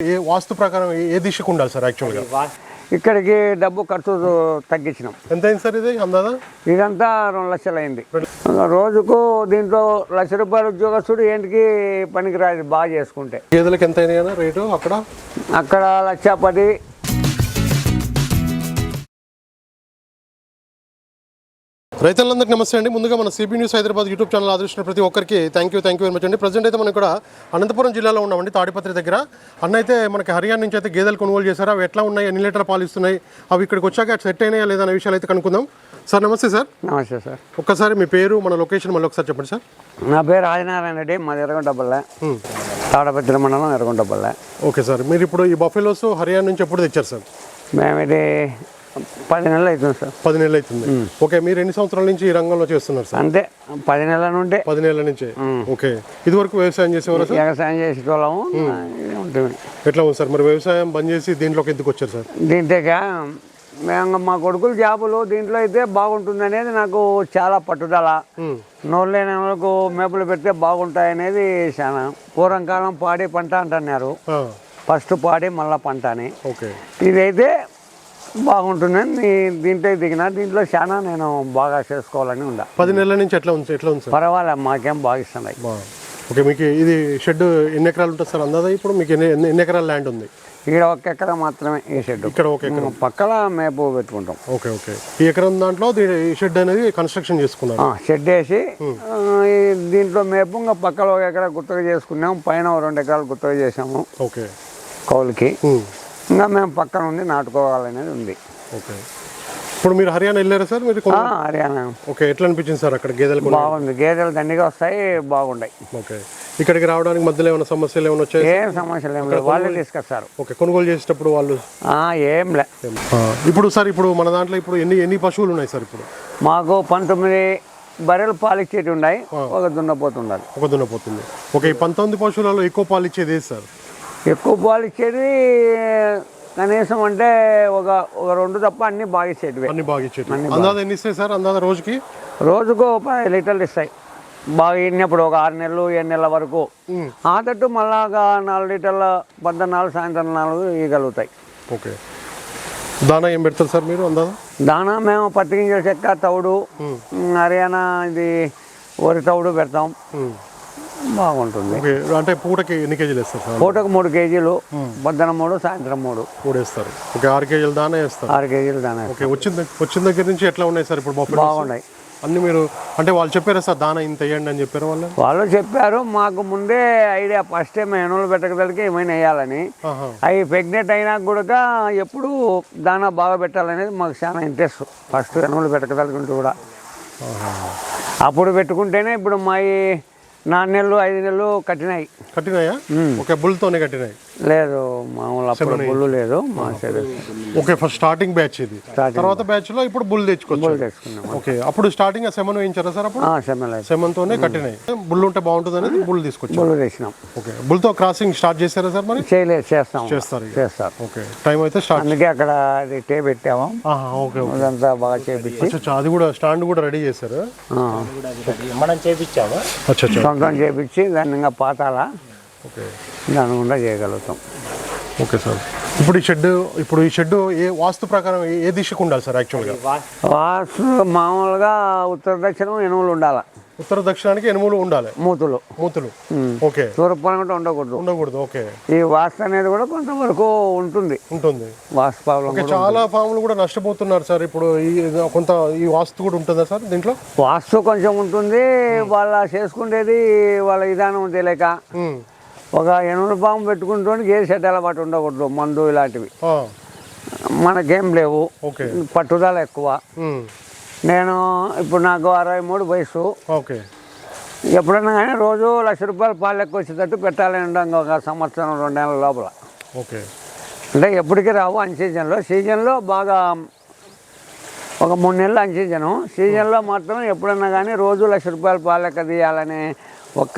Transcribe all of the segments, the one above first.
ఏ వాస్తు ప్రకారం ఏ- దిశకు ఉండాలి సార్ యాక్చువల్గా ఇక్కడికి డబ్బు ఖర్చు తగ్గించినాం. ఎంత అయింది సార్ ఇది అందాదా? ఇదంతా రెండు లక్షలు అయింది. రోజుకు దీంట్లో లక్ష రూపాయలు ఉద్యోగస్తుడు ఏంటికి పనికిరాదు బాగా చేసుకుంటే. గేదెలకు ఎంత అయినాయన్నా రేటు అక్కడ? అక్కడ లక్ష పది రైతులందరికీ నమస్తే అండి. ముందుగా మన CB news Hyderabad YouTube channel ఆదరించిన ప్రతి ఒక్కరికి thank you thank you very much అండి. ప్రజెంట్ అయితే మనం ఇక్కడ అనంతపురం జిల్లాలో ఉన్నామండి తాడిపత్రి దగ్గర. అన్న అయితే మనకి హర్యానా నుంచి అయితే గేదెలు కొనుగోలు చేశారు. అవి ఎట్లా ఉన్నాయి ఎన్ని లీటర్ పాలు ఇస్తున్నాయి అవి ఇక్కడికి వచ్చాక సెట్ అయినాయా లేదా అనే విషయాలు అయితే కనుక్కుందాం. సార్ నమస్తే సార్. నమస్తే సార్. ఒక్కసారి మీ పేరు మన లొకేషన్ మళ్ళీ ఒకసారి చెప్పండి సార్. నా పేరు ఆదినారాయణ రెడ్డి మాది ఎర్రగొండపల్లె తాడపత్రి మండలం ఎర్రగొండపల్లె ఓకే సార్. మీరు ఇప్పుడు ఈ బఫెలోస్ హర్యానా నుంచి ఎప్పుడు తెచ్చారు సార్? మేము ఇది పది నెలలు అవుతుంది సార్. పది నెలలు అవుతుంది. ఓకే మీరు ఎన్ని సంవత్సరాల నుంచి ఈ రంగంలో చేస్తున్నారు సార్? అంతే పది నెలల నుండి. పది నెలల నుంచే. ఓకే ఇది వరకు వ్యవసాయం చేసేవారా సార్? వ్యవసాయం చేసేటోళ్ళము. ఇది ఉంటుంది. ఎట్లా ఉంది సార్? మరి వ్యవసాయం బంద్ చేసి దీంట్లోకి ఎందుకు వచ్చారు సార్? దీంట్లోగా మేము మా కొడుకుల జాబులు దీంట్లో అయితే బాగుంటుంది అనేది నాకు చాలా పట్టుదల. నోరు లేని వాళ్ళకు మేపులు పెడితే బాగుంటాయి అనేది చాలా. పూర్వకాలం పాడి పంట అంటున్నారు. ఫస్ట్ పాడి మళ్ళా పంట అని. ఓకే. ఇదైతే బాగుంటుందని దీ- దీంట్లో దిగిన దీంట్లో చాలా నేను బాగా చేసుకోవాలని ఉండ. పది నెలల నుంచి ఎట్లా ఉంది ఎట్లా ఉంది సార్? పర్వాలేదు మాకేం బాగా ఇస్తున్నాయి బా ఓకే మీకు ఇది షెడ్ ఎన్ని ఎకరాలు ఉంటుంది సార్ అందాదా ఇప్పుడు? మీకు ఎన్ని ఎన్ని- ఎకరాల ల్యాండ్ ఉంది? ఇక్కడ ఒక ఎకరా మాత్రమే ఈ షెడ్ ఇక్కడ ఒక ఎకరం. పక్కల మేపు పెట్టుకుంటాం. Okay okay. ఈ ఎకరం దాంట్లో ఈ షెడ్ అనేది కన్స్ట్రక్షన్ చేసుకున్నారు. ఆ, షెడ్ వేసి దీంట్లో మేపు ఇంకా పక్కన ఒక ఎకరా గుత్తగా చేసుకున్నాం. పైన రెండు ఎకరాలు గుత్తగా చేసాము ఓకే. కౌలుకి. ఇంకా మేము పక్కన ఉండి నాటుకోవాలనేది ఉంది. ఓకే. ఇప్పుడు మీరు హర్యానా వెళ్ళారా సార్? మీరు హర్యానా. ఓకే ఎట్లా అనిపించింది సార్ అక్కడ గేదెలు బాగుంది. గేదెలు దండిగా వస్తాయి బాగుంటాయి ఓకే. ఇక్కడికి రావడానికి మధ్యలో ఏమైనా సమస్యలు ఏమైనా వచ్చాయి ఏం సమస్యలు ఏం లేదు వాళ్ళే తీసుకొస్తారు. ఓకే కొనుగోలు చేసేటప్పుడు వాళ్ళు ఏం లే. ఇప్పుడు సార్ ఇప్పుడు మన దాంట్లో ఇప్పుడు ఎన్ని ఎన్ని పశువులు ఉన్నాయి సార్ ఇప్పుడు? మాకు పంతొమ్మిది బర్రెలు పాలు ఇచ్చేటి ఉన్నాయి ఒక దున్నపోతు ఉండాలి ఒక దున్నపోతుంది ఓకే ఈ పంతొమ్మిది పశువులలో ఎక్కువ పాలు ఇచ్చేది ఏది సార్? ఎక్కువ పాలు ఇచ్చేది కనీసం అంటే ఒక ఒక రెండు తప్ప అన్ని బాగా ఇచ్చేటివి. అన్ని బాగా ఇచ్చేది అందాజ ఎన్ని ఇస్తాయి సార్? అందాజ రోజుకి? రోజుకు ఒక పది లీటర్లు ఇస్తాయి. బాగా ఇన్నప్పుడు ఒక ఆరు నెలలు ఏడు నెలల వరకు. ఆ తట్టు మళ్ళా ఒక నాలుగు లీటర్ల పద్నాలుగు సాయంత్రం నాలుగు ఇవ్వగలుగుతాయి. ఓకే. దానా ఏం పెడతారు సార్ మీరు అందాజ? దానా మేము పత్తి గింజల చెక్క తౌడు హర్యానా ఇది వరి తౌడు పెడతాం. బాగుంటుంది. ఓకే అంటే పూటకి ఎన్ని కేజీలు వేస్తారు సార్? పూటకు మూడు కేజీలు పొద్దున మూడు సాయంత్రం మూడు. మూడు వేస్తారు ఓకే ఆరు కేజీలు దానా వేస్తారు. ఆరు కేజీలు దానా ఓకే వచ్చిన వచ్చిన దగ్గర నుంచి ఎట్లా ఉన్నాయి సార్ ఇప్పుడు? బాగున్నాయి. అన్ని మీరు అంటే వాళ్ళు చెప్పారా సార్ దానా ఇంత వేయండి అని చెప్పారు వాళ్ళు వాళ్ళు చెప్పారు మాకు ముందే ఐడియా ఫస్ట్ టైం ఎనువులు పెట్టగలికి ఏమైనా వేయాలని. అవి ప్రెగ్నెంట్ అయినా కూడా ఎప్పుడు దానా బాగా పెట్టాలనేది మాకు చాలా ఇంట్రెస్ట్. ఫస్ట్ ఎనువులు పెట్టగలుగుంటూ కూడా. అప్పుడు పెట్టుకుంటేనే ఇప్పుడు మా నాలుగు నెలలు ఐదు నెలలు కట్టినాయి. కట్టినాయా? ఓకే బుల్తోనే కట్టినాయి. లేదు మామూలు అప్పుడు బుల్లు లేదు మా side okay first starting batch ఇది. తర్వాత బ్యాచ్లో ఇప్పుడు బుల్ తెచ్చుకోవచ్చు తెచ్చుకున్నాం. ఓకే అప్పుడు స్టార్టింగ్ సెమన్ వేయించారా సార్ అప్పుడు? సెమెల్ సెమన్ తోనే కట్టినాయి. బుల్ ఉంటే బాగుంటుంది అనేది బుల్ తీసుకొచ్చారు. బుల్లు తెచ్చినాం. ఓకే బుల్తో క్రాసింగ్ స్టార్ట్ చేశారా సార్ మరి? చేయలేదు చేస్తాం. చేస్తారు. చేస్తారు. ఓకే టైం అయితే స్టార్ట్ అందుకే అక్కడ అది టే పెట్టాము. ఓకే ఓకే అదంతా బాగా చేపించి. అది కూడా స్టాండ్ కూడా రెడీ చేశారు. ఆ, మనం చేపించాము? సొంతం చేపించి దాన్ని ఇంకా పాతాల గుండా చేయగలుగుతాం. Okay sir. ఇప్పుడు ఈ షెడ్ ఇప్పుడు ఈ షెడ్ ఏ వాస్తు ప్రకారం ఏ- ఏ దిశకు ఉండాలి సార్ యాక్చువల్గా? వాస్తు మామూలుగా ఉత్తర దక్షిణం ఎనుములు ఉండాలి. ఉత్తర దక్షిణానికి ఎనుములు ఉండాలి. మూతులు. మూతులు. ఓకే. తూర్పు కూడా ఉండకూడదు. ఉండకూడదు ఓకే. ఈ వాస్తు అనేది కూడా కొంతవరకు ఉంటుంది. ఉంటుంది. వాస్తు ప్రాబ్లం ఓకే చాలా ఫామ్లు కూడా నష్టపోతున్నారు సార్ ఇప్పుడు ఈ కొంత ఈ వాస్తు కూడా ఉంటుందా సార్ దీంట్లో? వాస్తు కొంచెం ఉంటుంది వాళ్ళ చేసుకునేది వాళ్ళ విధానం తెలియక. ఉమ్. ఒక ఎనుముల పాము పెట్టుకుంటూ గేదె షెడ్ అలవాటు ఉండకూడదు మందు ఇలాంటివి. మనకేం లేవు. పట్టుదల ఎక్కువ. నేను ఇప్పుడు నాకు అరవై మూడు వయసు ఎప్పుడన్నా కానీ రోజు లక్ష రూపాయలు పాలు ఎక్కువ వచ్చేటట్టు పెట్టాలని ఉండం ఒక సంవత్సరం రెండేళ్ళ లోపల. ఓకే. అంటే ఎప్పటికీ రావు అన్ సీజన్లో. సీజన్లో బాగా ఒక మూడు నెలలు అన్ సీజను. సీజన్లో మాత్రం ఎప్పుడన్నా కానీ రోజు లక్ష రూపాయలు పాలు లెక్క తీయాలనే ఒక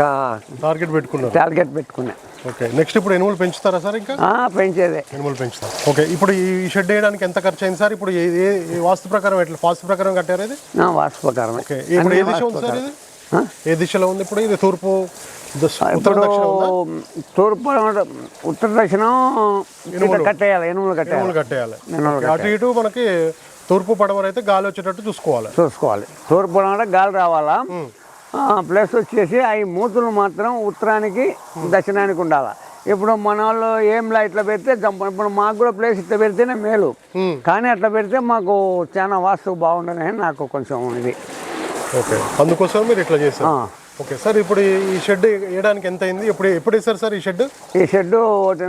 టార్గెట్ పెట్టుకున్నారు. టార్గెట్ పెట్టుకున్నా. ఓకే నెక్స్ట్ ఇప్పుడు ఎనుములు పెంచుతారా సార్ ఇంకా? ఆ, పెంచేదే. ఎనుములు పెంచుతారు. ఓకే ఇప్పుడు ఈ షెడ్ వేయడానికి ఎంత ఖర్చు అయింది సార్? ఇప్పుడు ఏ- వాస్తు ప్రకారం ఎట్లా? వాస్తు ప్రకారం కట్టారు ఇది? వాస్తు ప్రకారమే. ఓకే ఇప్పుడు ఏ దిశ ఉంది సార్ ఇది? ఏ దిశలో ఉంది ఇప్పుడు? ఇది తూర్పు ఇప్పుడు తూర్పు ఉత్తర దక్షిణం కట్టేయాలి ఎనుములు కట్టేయాలి. కట్టేయాలి. అటు ఇటు మనకి తూర్పు పడమర అయితే గాలి వచ్చేటట్టు చూసుకోవాలి. చూసుకోవాలి. తూర్పు గాలి రావాలా? ప్లస్ వచ్చేసి అవి మూతులు మాత్రం ఉత్తరానికి దక్షిణానికి ఉండాలి. ఇప్పుడు మన వాళ్ళు ఏం ఇట్లా పెడితే ఇప్పుడు మాకు కూడా ప్లేస్ ఇట్లా పెడితేనే మేలు. కానీ అట్లా పెడితే మాకు చాలా వాస్తు బాగుండని నాకు కొంచెం ఇది. ఓకే. అందుకోసం మీరు ఇట్లా చేశారు. ఆ. ఓకే సార్ ఇప్పుడు ఈ- షెడ్ వేయడానికి ఎంత అయింది? ఎప్పుడు ఎప్పుడు వేసారు సార్ ఈ షెడ్? ఈ షెడ్ ఒకటి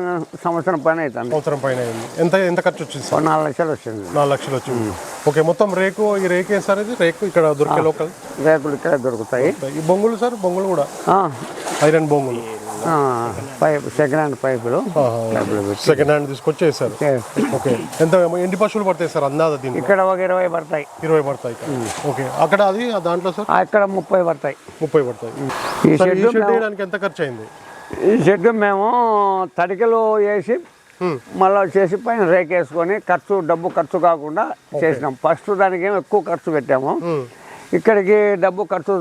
సంవత్సరం పైన అవుతుంది. సంవత్సరం పైన అయింది. ఎంత ఎంత ఖర్చు వచ్చింది సార్? నాలుగు లక్షలు వచ్చింది. నాలుగు లక్షలు వచ్చింది. ఓకే మొత్తం రేకు ఈ రేకు వేసారు ఇది? రేకు ఇక్కడ దొరికే లోకల్? రేకులు ఇక్కడ దొరుకుతాయి. ఈ బొంగులు సార్? బొంగులు కూడా? ఐరన్ బొంగులు. పైప్ సెకండ్ హ్యాండ్ పైపులు. పైపులు పెట్టి. సెకండ్ హ్యాండ్ తీసుకొచ్చి వేసారు చేస్తాయి. ఓకే ఎంత ఎన్ని పశువులు పడతాయి సార్ అందాద దీనికి ఇక్కడ ఒక ఇరవై పడతాయి. ఇరవై పడతాయి. ఓకే అక్కడ అది దాంట్లో సార్? అక్కడ ముప్పై పడతాయి. ముప్పై పడతాయి. ఈ షెడ్ వేయడానికి ఎంత ఖర్చు అయింది ఈ షెడ్ మేము తడికలు వేసి హ్మ్. మళ్ళీ వచ్చేసి పైన రేకేసుకొని ఖర్చు డబ్బు ఖర్చు కాకుండా చేసినాం. ఫస్ట్ దానికి ఏమో ఎక్కువ ఖర్చు పెట్టాము. హ్మ్. ఇక్కడికి డబ్బు ఖర్చు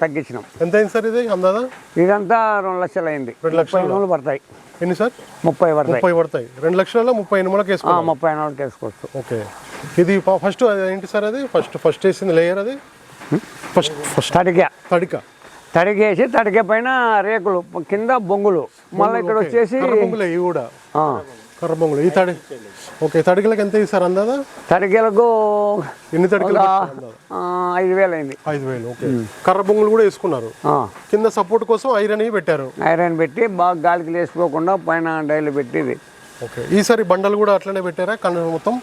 తగ్గించినాం. ఎంత అయింది సార్ ఇది అందాదా? ఇదంతా రెండు లక్షలు అయింది రెండు లక్షలు. ఎనుములు పడతాయి. ఎన్ని సార్? ముప్పై పడతాయి. ముప్పై పడతాయి. రెండు లక్షలలో ముప్పై ఎనిమిదికి ఆ, వేసుకోవాలి. ముప్పై ఎనుములకి వేసుకోవచ్చు. ఓకే. ఇది ఫస్ట్ ఏంటి సార్ అది? ఫస్ట్ ఫస్ట్ వేసింది లేయర్ అది? First first. తడిక. తడిక. తడికేసి తడిక పైన రేకులు కింద బొంగులు. మళ్ళీ ఇక్కడ వచ్చేసి కూడా. ఆ, కర్ర బొంగులు ఈ తడి ఓకే తడికలకి ఎంత ఇస్తారు అందాదా? తడికలకు ఎన్ని తడికలు ఐదు వేలు అయింది. ఐదు వేలు ఓకే. కర్ర బొంగులు కూడా వేసుకున్నారు. కింద సపోర్ట్ కోసం ఐరన్ పెట్టారు. ఐరన్ పెట్టి బాగా గాలికి లేచిపోకుండా పైన డైలు పెట్టి ఇది ఓకే. ఈసారి బండలు కూడా అట్లనే పెట్టారా? కన్ను మొత్తం?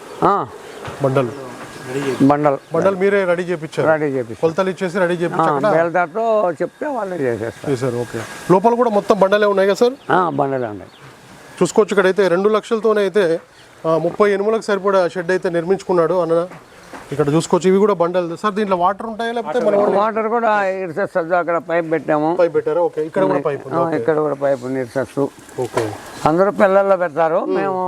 బండలు. బండలు. బండలు మీరే రెడీ చేపించారు రెడీ చేపిస్తాం కొలతలు ఇచ్చేసి రెడీ చేపించి అక్కడ బేల్దాతో చెప్తే వాళ్ళే చేసేస్తారు. చేశారు ఓకే. లోపల కూడా మొత్తం బండలే ఉన్నాయి కదా సార్ బండలే ఉన్నాయి. చూసుకోవచ్చు ఇక్కడైతే రెండు లక్షలతోనే అయితే ముప్పై ఎనిమిదిలకు సరిపడా షెడ్ అయితే నిర్మించుకున్నాడు అన్న ఇక్కడ చూసుకోవచ్చు. ఇవి కూడా బండలు. సార్ దీంట్లో వాటర్ ఉంటాయా లేకపోతే మనం వాటర్ కూడా ఇరిసెస్ అక్కడ పైప్ పెట్టాము. పైప్ పెట్టారా? ఓకే. ఇక్కడ కూడా పైప్ ఇక్కడ కూడా పైప్ ఇరిసెస్ ఓకే. అందరూ పిల్లల్లో పెడతారు. మేము.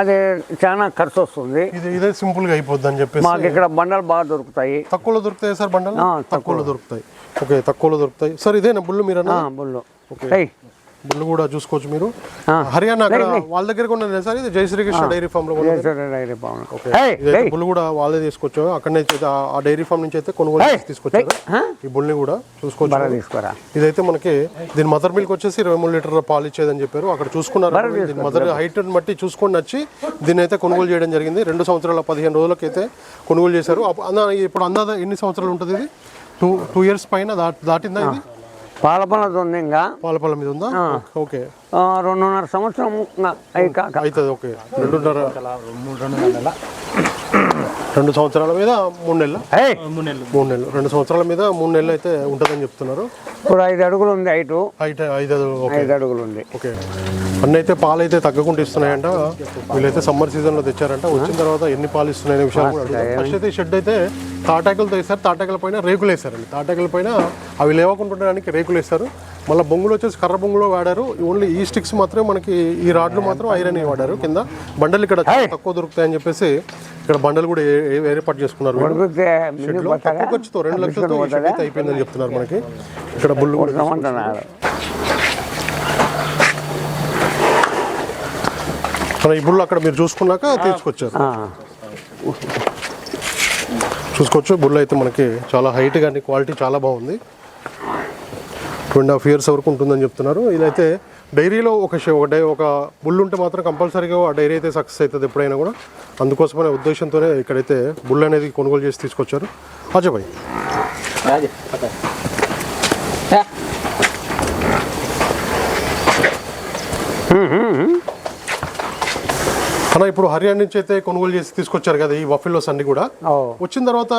అది చాలా ఖర్చు వస్తుంది ఇది ఇదే సింపుల్గా అయిపోద్ది అని చెప్పేసి మాకు ఇక్కడ బండలు బాగా దొరుకుతాయి. తక్కువలో దొరుకుతాయి సార్ బండలు? తక్కువలో. దొరుకుతాయి. ఓకే తక్కువలో దొరుకుతాయి. సార్ ఇదేనా బుల్లు మీరు బుల్లు. ఓకే. బుల్లు కూడా చూసుకోవచ్చు మీరు. హర్యానా వాళ్ళ దగ్గర కొన్నది సార్? ఇది జై శ్రీకృష్ణ డైరీ ఫామ్లో డైరీ పావును. ఓకే. ఏయ్, ఇదైతే ఏయ్, బుల్ కూడా వాళ్ళే తీసుకొచ్చారు. అక్కడ నుంచి ఆ- డైరీ ఫామ్ నుంచి అయితే కొనుగోలు తీసుకొచ్చారు? ఈ బుల్ని కూడా చూసుకోవచ్చు. ఇదైతే మనకి దీని మదర్ మిల్క్ వచ్చేసి ఇరవై మూడు లీటర్ల పాలు ఇచ్చేదని చెప్పారు. అక్కడ చూసుకున్నారు దీని మదర్ హైట్ బట్టి చూసుకొని వచ్చి దీన్ని అయితే కొనుగోలు చేయడం జరిగింది. రెండు సంవత్సరాల పదిహేను రోజులకి అయితే కొనుగోలు చేశారు. ఇప్పుడు అందాద ఎన్ని సంవత్సరాలు ఉంటుంది ఇది? టూ టూ ఇయర్స్ పైన దా- దాటిందా ఇది? పాల పనులతో ఉంది ఇంకా. పాలపాల మీద ఉందా? ఓకే. ఆ, రెండున్నర సంవత్సరం ఇంకా అయి కాక. అవుతుంది ఓకే. రెండున్నర మూడు రెండు సంవత్సరాల మీద మూడు నెలలు? ఏయ్, మూడు నెలలు. మూడు నెలలు. రెండు సంవత్సరాల మీద మూడు నెలలు అయితే ఉంటుందని చెప్తున్నారు. ఇప్పుడు ఐదు అడుగులు ఉంది హైటు. హైట్ ఐదు ఐదు అడుగులు ఉంది. ఓకే. అన్నీ అయితే పాలు అయితే తగ్గకుండా ఇస్తున్నాయంట. వీళ్ళైతే సమ్మర్ సీజన్లో తెచ్చారంట వచ్చిన తర్వాత ఎన్ని పాలు ఇస్తున్నాయనే విషయాలు కూడా ఫస్ట్ అయితే షెడ్ అయితే తాటాకులతో వేస్తారు. తాటాకుల పైన రేకులు వేస్తారండి. తాటాకుల పైన అవి లేవకుండా ఉండడానికి రేకులు వేస్తారు. మళ్ళీ బొంగులు వచ్చేసి కర్ర బొంగులో వాడారు. ఓన్లీ ఈ స్టిక్స్ మాత్రమే మనకి ఈ రాడ్లు మాత్రం ఐరన్ వాడారు. కింద బండలు ఇక్కడ తక్కువ దొరుకుతాయని చెప్పేసి ఇక్కడ బండలు కూడా ఏర్పాటు చేసుకున్నారు ఖర్చుతో రెండు లక్షలతో అయిపోయిందని చెప్తున్నారు మనకి. ఇక్కడ బుల్లు కూడా మన ఈ బుల్లు అక్కడ మీరు చూసుకున్నాక తీసుకొచ్చారు. చూసుకోవచ్చు. బుల్ అయితే మనకి చాలా హైట్ కానీ క్వాలిటీ చాలా బాగుంది. టూ అండ్ హాఫ్ ఇయర్స్ వరకు ఉంటుందని చెప్తున్నారు. ఇదైతే డైరీలో ఒక ఒక డై ఒక బుల్ ఉంటే మాత్రం కంపల్సరీగా ఆ డైరీ అయితే సక్సెస్ అవుతుంది ఎప్పుడైనా కూడా. అందుకోసమనే ఉద్దేశంతోనే ఇక్కడైతే బుల్ అనేది కొనుగోలు చేసి తీసుకొచ్చారు. అజయ్ భాయ్ అన్న ఇప్పుడు హర్యానా నుంచి అయితే కొనుగోలు చేసి తీసుకొచ్చారు కదా ఈ వఫిల్లోస్ అన్ని కూడా. వచ్చిన తర్వాత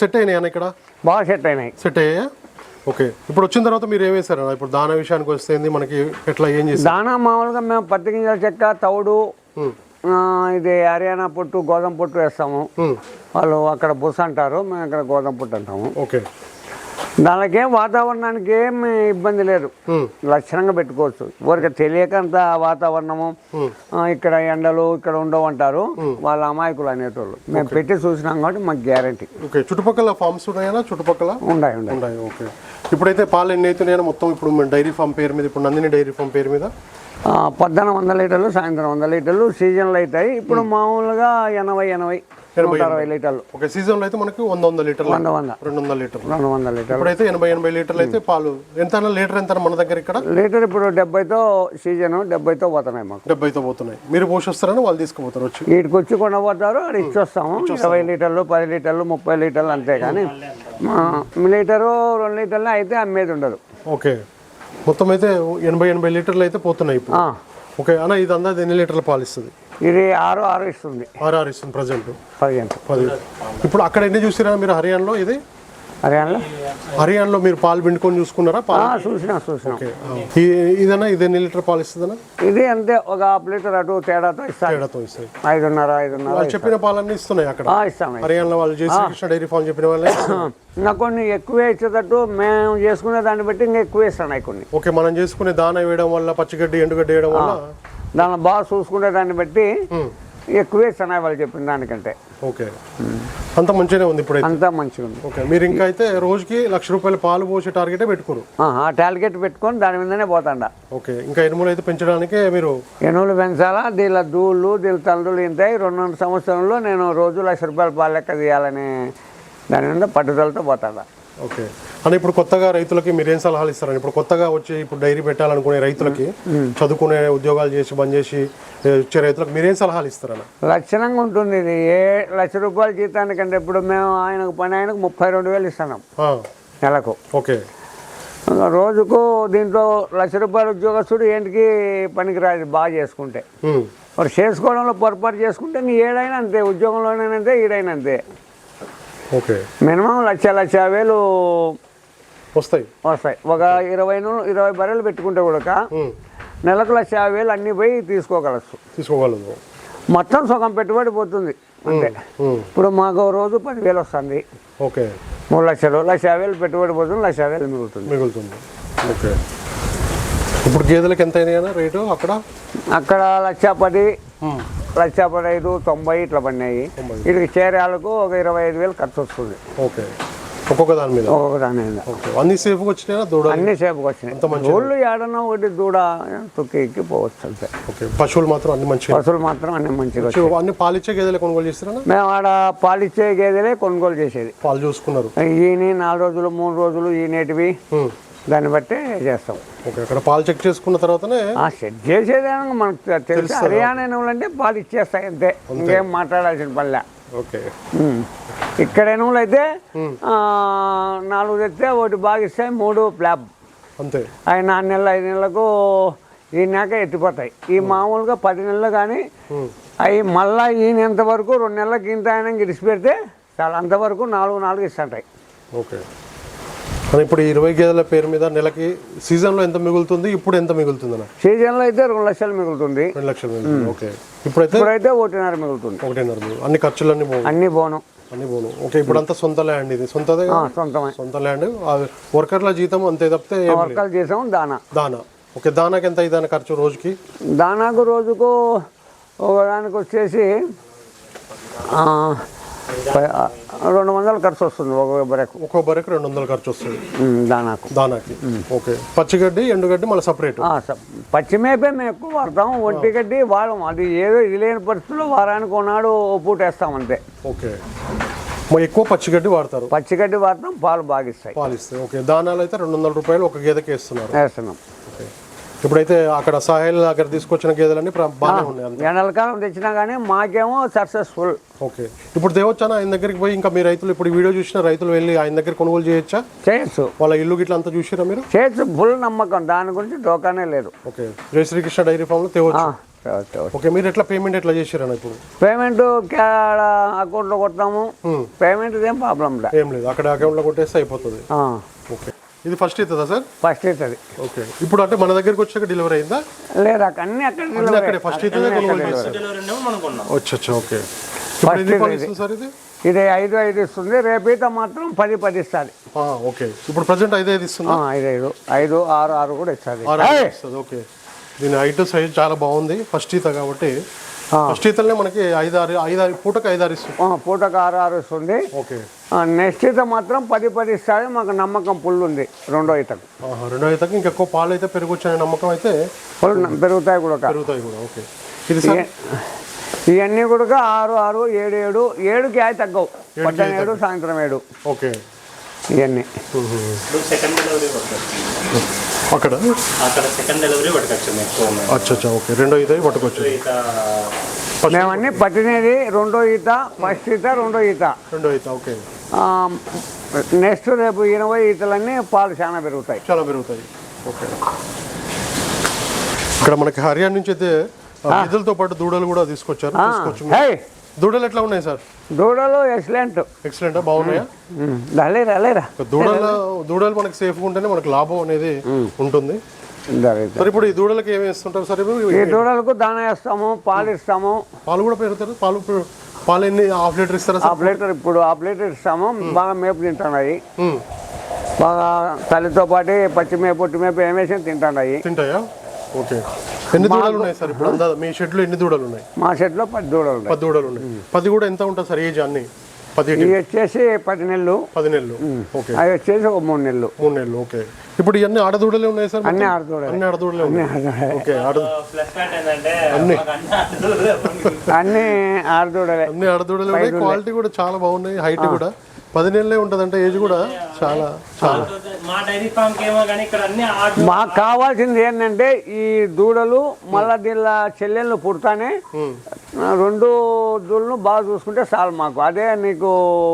సెట్ అయినాయి అన్న ఇక్కడ? బాగా సెట్ అయినాయి. సెట్ అయ్యాయా? ఓకే. ఇప్పుడు వచ్చిన తర్వాత మీరు ఏం వేశారు? ఇప్పుడు దాన విషయానికి వస్తే మనకి ఎట్లా ఏం చేస్తారు దానా మామూలుగా మేము పత్తి గింజల చెక్క తౌడు ఇది హర్యానా పొట్టు గోధుమ పొట్టు వేస్తాము. వాళ్ళు అక్కడ బుస్ అంటారు మేము ఇక్కడ గోధుమ పొట్టు అంటాము. ఓకే. దానికేం వాతావరణానికి ఏం ఇబ్బంది లేదు. లక్షణంగా పెట్టుకోవచ్చు. ఊరికి తెలియక అంత వాతావరణము ఇక్కడ ఎండలు ఇక్కడ ఉండవు అంటారు. వాళ్ళ అమాయకులు అనేటోళ్ళు. మేము పెట్టి చూసినాం కాబట్టి మాకు గ్యారంటీ. ఓకే. చుట్టుపక్కల ఫార్మ్స్ ఉన్నాయా చుట్టుపక్కల? ఉండాయి ఉన్నాయి ఓకే. ఇప్పుడైతే పాలు ఎన్ని అవుతున్నాయో మొత్తం ఇప్పుడు డైరీ ఫామ్ పేరు మీద ఇప్పుడు నందిని డైరీ ఫామ్ పేరు మీద పొద్దున వంద లీటర్లు సాయంత్రం వంద లీటర్లు సీజన్లు అవుతాయి. ఇప్పుడు మామూలుగా ఎనభై ఎనభై నూట అరవై లీటర్లు. ఒక సీజన్లో అయితే మనకి వంద వంద లీటర్లు వంద వంద. రెండు వందల లీటర్లు. రెండు వందల లీటర్లు. ఇప్పుడైతే ఎనభై ఎనభై లీటర్లు అయితే పాలు. ఎంత లీటర్ ఎంత మన దగ్గర ఇక్కడ? లీటర్ ఇప్పుడు డెబ్బైతో సీజను డెబ్బైతో పోతున్నాయి మాకు. డెబ్బైతో పోతున్నాయి. మీరు పోషిస్తారని వాళ్ళు తీసుకుపోతారు వచ్చి. వీటికి వచ్చి కొనబోతారు అది ఇచ్చొస్తాము. ఇరవై లీటర్లు పది లీటర్లు ముప్పై లీటర్లు అంతే కానీ మా లీటరు రెండు లీటర్లు అయితే అమ్మేది ఉండదు. ఓకే. మొత్తం అయితే ఎనభై ఎనభై లీటర్లు అయితే పోతున్నాయి ఇప్పుడు. ఓకే అన్న ఇది అందాది ఎన్ని లీటర్ల పాలు ఇస్తుంది? ఇది ఆరు ఆరు ఇస్తుంది. ఆరు ఆరు ఇస్తుంది ప్రజెంట్. పది. ఇప్పుడు అక్కడ ఎన్ని చూసిరా మీరు హర్యానాలో ఇది? అలా హర్యానాలో మీరు పాలు పిండుకొని చూసుకున్నారా? పాలు చూసినా చూసినా. ఓకే. ఆ. ఈ- ఇదన్నా ఇది ఎన్ని లీటర్ పాలు ఇస్తుందన్నా? ఇది అంతే ఒక హాఫ్ లీటర్ అటు తేడాతో ఇస్తాను తేడాతో ఇస్తాయి. ఐదున్నర ఐదున్నర వాళ్ళు చెప్పిన పాలన్నీ ఇస్తున్నాయి అక్కడ. ఇస్తాం హర్యానాలో వాళ్ళు జేసీ కృష్ణ డైరీ ఫామ్ చెప్పిన వాళ్ళే ఇంకా కొన్ని ఎక్కువే ఇచ్చేటట్టు మేము చేసుకునే దాన్ని బట్టి ఇంకా ఎక్కువ ఇస్తున్నాయి కొన్ని. ఓకే మనం చేసుకునే దాన వేయడం వల్ల పచ్చిగడ్డి ఎండుగడ్డి వేయడం వల్ల? దాన్ని బాగా చూసుకునే దాన్ని బట్టి ఎక్కువే ఇస్తున్నాయి వాళ్ళు చెప్పిన దానికంటే. ఓకే. అంత మంచిగానే ఉంది ఇప్పుడైతే. అంతా మంచిగా ఉంది. ఓకే. మీరు ఇంకా అయితే రోజుకి లక్ష రూపాయల పాలు పోసే టార్గెటే పెట్టుకోరు. ఆ, టార్గెట్ పెట్టుకొని దాని మీదనే పోతాండ. ఓకే. ఇంకా ఎనుములు అయితే పెంచడానికే మీరు ఎనువులు పెంచాలా? దీనిలో దూళ్ళు దీని తల్లులు ఇంతాయి రెండున్నర సంవత్సరంలో నేను రోజు లక్ష రూపాయల పాలు లెక్క తీయాలని దాని మీద పట్టుదలతో పోతాడా. ఓకే. అని ఇప్పుడు కొత్తగా రైతులకి మీరు ఏం సలహాలు ఇస్తారని ఇప్పుడు కొత్తగా వచ్చి ఇప్పుడు డైరీ పెట్టాలనుకునే రైతులకి చదువుకునే ఉద్యోగాలు చేసి బంద్ చేసి వచ్చే రైతులకు మీరేం సలహాలు ఇస్తారన్న? లక్షణంగా ఉంటుంది ఇది. ఏ లక్ష రూపాయల జీతానికంటే ఇప్పుడు మేము ఆయనకు పని ఆయనకు ముప్పై రెండు వేలు ఇస్తున్నాం నెలకు. ఓకే. రోజుకు దీంట్లో లక్ష రూపాయల ఉద్యోగస్తుడు ఏంటికి పనికిరాదు బాగా చేసుకుంటే. మరి చేసుకోవడంలో పొరపాటు చేసుకుంటే నీ ఏడైనా అంతే ఉద్యోగంలోనైనా ఈడైనా అంతే. ఓకే. మినిమం లక్ష లక్ష వేలు వస్తాయి. వస్తాయి. ఒక ఇరవై ఇరవై బర్రెలు పెట్టుకుంటే కూడా నెలకు లక్ష యాభై వేలు అన్నీ పోయి తీసుకోగలచ్చు తీసుకోగలదు మొత్తం సగం పెట్టుబడి పోతుంది. అంతే. ఉమ్, ఇప్పుడు మాకు రోజు పదివేలు వస్తుంది. ఓకే. మూడు లక్షలు లక్ష యాభై వేలు పెట్టుబడి పోతుంది లక్ష యాభై వేలు మిగులుతుంది. మిగులుతుంది. ఓకే. ఇప్పుడు గేదెలకు ఎంత అయినాయన్నా రేటు అక్కడ? అక్కడ లక్ష పది. లక్ష పదహైదు తొంభై ఇట్లా పడినాయి. వీటికి చేరాలకు ఒక ఇరవై ఐదు వేలు ఖర్చు వస్తుంది. ఓకే. ఒక్కొక్క దాని మీద? ఒక్కొక్క దాని మీద. ఓకే. అన్ని సేఫ్గా వచ్చినాయా? దూడ? అన్ని సేపుకి వచ్చినాయి. ఏడన్నా ఒకటి దూడ తొక్కి ఎక్కి పోవచ్చు అంతే. ఓకే. పశువులు మాత్రం అన్ని మంచిగా? పశువులు మాత్రం అన్ని మంచిగా అన్ని పాలిచ్చే గేదెలు కొనుగోలు చేస్తారా మేము ఆడ పాలిచ్చే గేదెలే కొనుగోలు చేసేది. పాలు చూసుకున్నారు. ఈయన నాలుగు రోజులు మూడు రోజులు ఈనేటివి దాన్ని బట్టి చేస్తాం. ఓకే అక్కడ పాలు చెక్ చేసుకున్న తర్వాతనే సెట్ చేసేదేమో మనకు తెలుసు. హర్యానా అంటే పాలు ఇచ్చేస్తాయి అంతే. ఇంకేం మాట్లాడాల్సిన పనిలే ఓకే. ఇక్కడ ఎనువులు అయితే నాలుగు తెస్తే ఒకటి బాగా ఇస్తాయి మూడు ఫ్లాప్ అంతే. అవి నాలుగు నెలలు ఐదు నెలలకు ఈనాక ఎత్తిపోతాయి. ఈ మామూలుగా పది నెలలు కానీ అవి మళ్ళా ఈయనంత వరకు రెండు నెలలకి ఇంత ఆయన ఇడిచి పెడితే చాలా అంతవరకు నాలుగు నాలుగు ఇస్తుంటాయి. ఓకే. కానీ ఇప్పుడు ఈ ఇరవై గేదెల పేరు మీద నెలకి సీజన్లో ఎంత మిగులుతుంది? ఇప్పుడు ఎంత మిగులుతుంది అన్న సీజన్లో అయితే రెండు లక్షలు మిగులుతుంది. రెండు లక్షలు మిగులుతుంది. ఓకే. ఇప్పుడైతే? ఇప్పుడైతే ఒకటిన్నర మిగులుతుంది. ఒకటిన్నర. అన్ని ఖర్చులన్నీ పోను అన్నీ బోను అన్ని పోను. ఓకే ఇప్పుడంతా సొంత ల్యాండ్ ఇది. సొంతదే? సొంతమే. సొంత ల్యాండ్ వర్కర్ల జీతం అంతే తప్పితే. వర్కలు చేసాము దానా. దానా. ఓకే దానాకి ఎంత ఇదాన ఖర్చు రోజుకి? దానాకు రోజుకు ఒకదానికి వచ్చేసి రెండు వందలు ఖర్చు వస్తుంది ఒక బరకు. ఒక్కో బరకు రెండు వందలు ఖర్చు వస్తుంది. దానాకు. దానాకి. ఓకే. పచ్చిగడ్డి ఎండుగడ్డి మళ్ళీ సపరేట్. ఆ, స- పచ్చిమేపే మేము ఎక్కువ వాడతాం ఒంటి గడ్డి వాడం. అది ఏదో ఇది లేని పరిస్థితుల్లో వారానికి కొన్నాడు పూట వేస్తాం అంతే. ఓకే. ఎక్కువ పచ్చిగడ్డి వాడతారు. పచ్చిగడ్డి వాడతాం పాలు బాగా ఇస్తాయి పాలు ఇస్తాయి ఓకే. దానాలు అయితే రెండు వందల రూపాయలు ఒక గేదెకి వేస్తున్నారు. వేస్తున్నాం. ఇప్పుడైతే అక్కడ సాహిల్ దగ్గర తీసుకొచ్చిన గేదెలన్నీ బాగానే ఉన్నాయి ఎండలకాలం తెచ్చినా కానీ మాకేమో సక్సెస్ఫుల్. ఓకే. ఇప్పుడు దేవచ్చానా ఆయన దగ్గరికి పోయి? ఇంకా మీ రైతులు ఇప్పుడు వీడియో చూసిన రైతులు వెళ్ళి ఆయన దగ్గర కొనుగోలు చేయొచ్చా? చేయొచ్చు. వాళ్ళ ఇల్లు గిట్ల అంతా చూసిరా మీరు? చేయొచ్చు. ఫుల్ నమ్మకం. దాని గురించి డోకానే లేదు. ఓకే. జయ శ్రీకృష్ణ డైరీ ఫామ్లో తేవచ్చు. ఓకే మీరు ఎట్లా పేమెంట్ ఎట్లా చేసిరన్న ఇప్పుడు? పేమెంట్ అకౌంట్లో కొడతాము Hmm. పేమెంట్ ఏం ప్రాబ్లం లే. ఏం లేదు. అక్కడ అకౌంట్లో కొట్టేస్తే అయిపోతుంది. ఓకే. ఇది ఫస్ట్ అవుతుందా సార్? ఫస్ట్ అవుతుంది. ఓకే ఇప్పుడు అంటే మన దగ్గరికి వచ్చాక డెలివరీ అయిందా? లేదా అన్నీ అక్కడ అన్నీ అక్కడే ఫస్ట్ అవుతుందా కొనుగోలు ఓకే సార్ ఇది? ఇది ఐదు ఐదు ఇస్తుంది. రేపైతే మాత్రం పది పది ఇస్తుంది. ఆ, ఓకే ఇప్పుడు ప్రజెంట్ ఐదు ఐదు ఇస్తుందా? ఐదు ఐదు. ఐదు ఆరు ఆరు కూడా ఇస్తుంది. ఓకే దీని హైట్ సైజ్ చాలా బాగుంది. ఫస్ట్ ఈత కాబట్టి ఫస్ట్ ఈతలనే మనకి ఐదు ఆరు ఐదు ఆరు పూటకు ఐదు ఆరు ఇస్తుంది ఆ, పూటకు ఆరు ఆరు వస్తుంది ఓకే. నెక్స్ట్ ఈత మాత్రం పది పది ఇస్తుంది మాకు నమ్మకం పుల్ ఉంది రెండో ఈతకు రెండో ఈతకి ఇంకెక్కువ పాలు అయితే పెరగొచ్చనే నమ్మకం అయితే పుల్ పెరుగుతాయి కూడా పెరుగుతాయి కూడా ఓకే. ఇది ఇవన్నీ కూడా ఆరు ఆరు ఏడు ఏడు ఏడుకి అయి తగ్గవు. పొద్దున ఏడు సాయంత్రం ఏడు. ఓకే. ఇవన్నీ సెకండ్ అక్కడ? అక్కడ సెకండ్ డెలివరీ ఎక్కువ ఉన్నాయి. అచ్చా అచ్చా ఓకే. రెండో ఈత పట్టుకోవచ్చు మేమన్నీ పట్టినది రెండో ఈత ఫస్ట్ ఈత రెండో ఈత. రెండో ఈత ఓకే. నెక్స్ట్ రేపు ఇరవై ఈతలన్నీ పాలు చాలా పెరుగుతాయి. చాలా పెరుగుతాయి. ఓకే. ఇక్కడ మనకి హర్యానా నుంచి అయితే ఆ, గిద్దలతో పాటు దూడలు కూడా తీసుకొచ్చారు. తీసుకొచ్చి హే! దూడలు ఎట్లా ఉన్నాయి సార్? దూడలు ఎక్సలెంట్ ఎక్సలెంట్ బాగున్నాయా? లేరా లేరా దూడల దూడలు మనకి సేఫ్గా ఉంటేనే మనకి లాభం అనేది ఉంటుంది. సార్ ఇప్పుడు ఈ దూడలకి ఏమి ఇస్తుంటారు సార్ ఇప్పుడు? ఈ దూడలకు దాన వేస్తాము పాలు ఇస్తాము. పాలు కూడా పెరుగుతారు? పాలు పాలు ఎన్ని హాఫ్ లీటర్ ఇస్తారా హాఫ్ లీటర్ ఇప్పుడు హాఫ్ లీటర్ ఇస్తాము. బాగా మేపు తింటున్నాయి. బాగా తల్లితో పాటు పచ్చి మేపు పొట్టి మేపు ఏమేసి తింటున్నాయి. తింటాయా? ఓకే. ఎన్ని దూడలు ఉన్నాయి సార్ ఇప్పుడు? అందా మీ షెడ్లో ఎన్ని దూడలు ఉన్నాయి మా చెట్లో పది దూడలు ఉన్నాయి పది దూడలు ఉన్నాయి పది కూడా ఎంత ఉంటుంది సార్ ఏజ్ అన్ని? పది ఇవి వచ్చేసి పది నెలలు. పది నెలలు. ఓకే. అవి వచ్చేసి ఒక మూడు నెలలు. మూడు నెలలు ఓకే. ఇప్పుడు ఇవన్నీ ఆడదూడలే ఉన్నాయి సార్ అన్ని? ఆడదూడలే. అన్ని ఆడదూడలే ఉన్నాయి. ఓకే ఆడ అన్ని. అన్ని ఆడదూడలే అన్ని ఆడదూడలే ఉన్నాయి. క్వాలిటీ కూడా చాలా బాగున్నాయి. హైట్ కూడా. పది నెలలే ఉంటుంది అంటే ఏజ్ కూడా చాలా చాలా. మా డైరీ ఫామ్కి ఏమో కానీ ఇక్కడ అన్ని ఆడు మాకు కావాల్సింది ఏంటంటే ఈ దూడలు మళ్ళా దీనిలో చెల్లెళ్ళు పుడతానే రెండు దూడలను బాగా చూసుకుంటే చాలు మాకు. అదే నీకు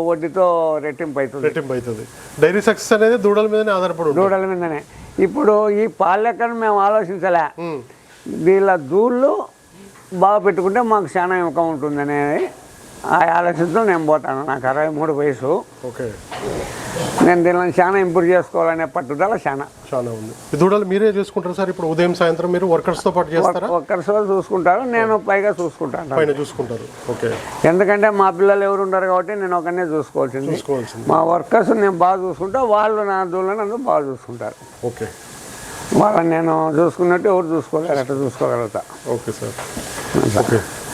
వడ్డీతో రెట్టింపు అవుతుంది. రెట్టింపు అవుతుంది. డైరీ సక్సెస్ అనేది దూడల మీదనే ఆధారపడి ఉంటుంది. దూడల మీదనే. ఇప్పుడు ఈ పాలెక్కను మేము ఆలోచించలే. దీనిలో దూళ్ళు బాగా పెట్టుకుంటే మాకు చాలా ఇన్కమ్ ఉంటుంది అనేది ఆ ఆలోచనతో నేను పోతాను. నాకు అరవై మూడు వయసు. ఓకే. నేను దీనిని చాలా ఇంప్రూవ్ చేసుకోవాలనే పట్టుదల చాలా. చాలా ఉంది. ఈ దూడలు మీరే చేసుకుంటారు సార్? ఇప్పుడు ఉదయం సాయంత్రం మీరు వర్కర్స్తో పాటు చేస్తారా? సోలు చూసుకుంటారు. నేను పైగా చూసుకుంటాను. పైన చూసుకుంటారు. ఓకే. ఎందుకంటే మా పిల్లలు ఎవరు ఉండరు కాబట్టి నేను ఒకనే చూసుకోవాల్సింది. చూసుకోవాల్సింది. మా వర్కర్స్ నేను బాగా చూసుకుంటా. వాళ్ళు నా దూళ్ళని అందరూ బాగా చూసుకుంటారు. ఓకే. వాళ్ళని నేను చూసుకున్నట్టు ఎవరు చూసుకోలేరు. అట్లా చూసుకోగలుగుతా. Okay sir. ఓకే.